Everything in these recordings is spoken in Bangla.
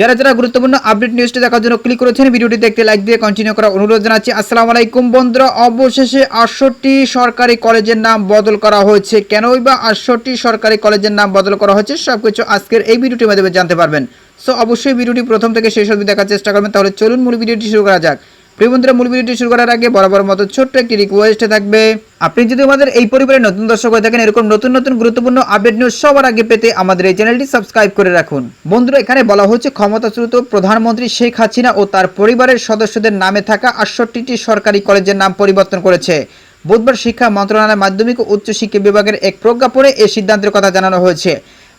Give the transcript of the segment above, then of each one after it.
যারা যারা গুরুত্বপূর্ণ আপডেট নিউজটি দেখার জন্য ক্লিক করেছেন, ভিডিওটি দেখতে লাইক দিয়ে কন্টিনিউ করার অনুরোধ জানাচ্ছি। আসসালামু আলাইকুম বন্ধুরা, অবশেষে আটষট্টি সরকারি কলেজের নাম বদল করা হয়েছে। কেনই বা আটষট্টি সরকারি কলেজের নাম বদল করা হয়েছে, সবকিছু আজকের এই ভিডিওটির মাধ্যমে জানতে পারবেন। সো অবশ্যই ভিডিওটি প্রথম থেকে শেষ অবধি দেখার চেষ্টা করবেন, তাহলে চলুন মূল ভিডিওটি শুরু করা যাক। প্রিয় বন্ধুরা, মূল ভিডিওটি শুরু করার আগে বরাবর মতো ছোট্ট একটি রিকোয়েস্ট থাকবে। আপনি যদি আমাদের এই পরিবারের নতুন দর্শক হয়ে থাকেন, এরকম নতুন নতুন গুরুত্বপূর্ণ আপডেট নিউজ সবার আগে পেতে আমাদের এই চ্যানেলটি সাবস্ক্রাইব করে রাখুন। বন্ধুরা, এখানে বলা হচ্ছে, ক্ষমতাচ্যুত প্রধানমন্ত্রী শেখ হাসিনা ও তার পরিবারের সদস্যদের নামে থাকা আটষট্টিটি সরকারি কলেজের নাম পরিবর্তন করেছে। বুধবার শিক্ষা মন্ত্রণালয় মাধ্যমিক ও উচ্চ শিক্ষা বিভাগের এক প্রজ্ঞাপনে এই সিদ্ধান্তের কথা জানানো হয়েছে।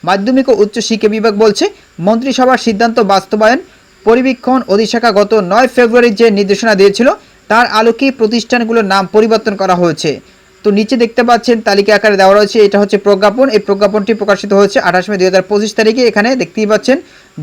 মাধ্যমিক ও উচ্চ শিক্ষা বিভাগ বলছে, মন্ত্রিসভার সিদ্ধান্ত বাস্তবায়ন, পরিবীক্ষণ অধিশাখা গত নয় ফেব্রুয়ারি যে নির্দেশনা দিয়েছিল, তার আলোকে প্রতিষ্ঠানগুলোর নাম পরিবর্তন করা হয়েছে। তো নিচে দেখতে পাচ্ছেন তালিকা আকারে দেওয়া রয়েছে, এটা হচ্ছে প্রজ্ঞাপন। এই প্রজ্ঞাপনটি প্রকাশিত হয়েছে আঠাশ মে দুই হাজার পঁচিশ তারিখে। এখানে দেখতেই পাচ্ছেন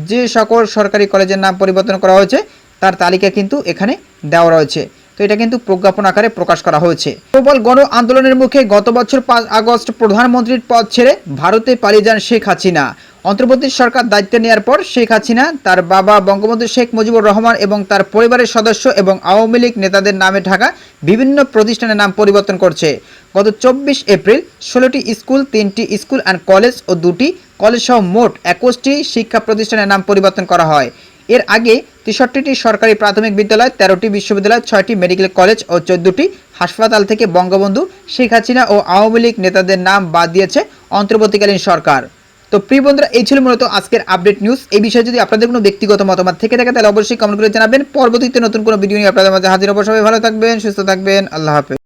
যে সকল সরকারি কলেজের নাম পরিবর্তন করা হয়েছে, তার তালিকা কিন্তু এখানে দেওয়া রয়েছে। তো এটা কিন্তু প্রজ্ঞাপন আকারে প্রকাশ করা হয়েছে। প্রবল গণ আন্দোলনের মুখে গত বছর পাঁচ আগস্ট প্রধানমন্ত্রীর পদ ছেড়ে ভারতে পালিয়ে যান শেখ হাসিনা। অন্তর্বর্তী সরকার দায়িত্ব নেওয়ার পর শেখ হাসিনা, তার বাবা বঙ্গবন্ধু শেখ মুজিবুর রহমান এবং তার পরিবারের সদস্য এবং আওয়ামী লীগ নেতাদের নামে ঢাকা বিভিন্ন প্রতিষ্ঠানের নাম পরিবর্তন করছে। গত চব্বিশ এপ্রিল ষোলোটি স্কুল, তিনটি স্কুল অ্যান্ড কলেজ ও দুটি কলেজ সহ মোট একুশটি শিক্ষা প্রতিষ্ঠানের নাম পরিবর্তন করা হয়। এর আগে তেষট্টিটি সরকারি প্রাথমিক বিদ্যালয়, তেরোটি বিশ্ববিদ্যালয়, ছয়টি মেডিকেল কলেজ ও চোদ্দটি হাসপাতাল থেকে বঙ্গবন্ধু, শেখ হাসিনা ও আওয়ামী লীগ নেতাদের নাম বাদ দিয়েছে অন্তর্বর্তীকালীন সরকার। তো প্রিয় বন্ধুরা, এই ছিল মূলত আজকের আপডেট নিউজ এই বিষয়ে যদি আপনাদের কোনো ব্যক্তিগত মতামত থেকে থাকে, তাহলে অবশ্যই কমেন্ট করে জানাবেন। পরবর্তীতে নতুন কোনো ভিডিও নিয়ে আপনাদের মাঝে হাজির অবশ্যই ভালো থাকবেন, সুস্থ থাকবেন। আল্লাহ হাফেজ।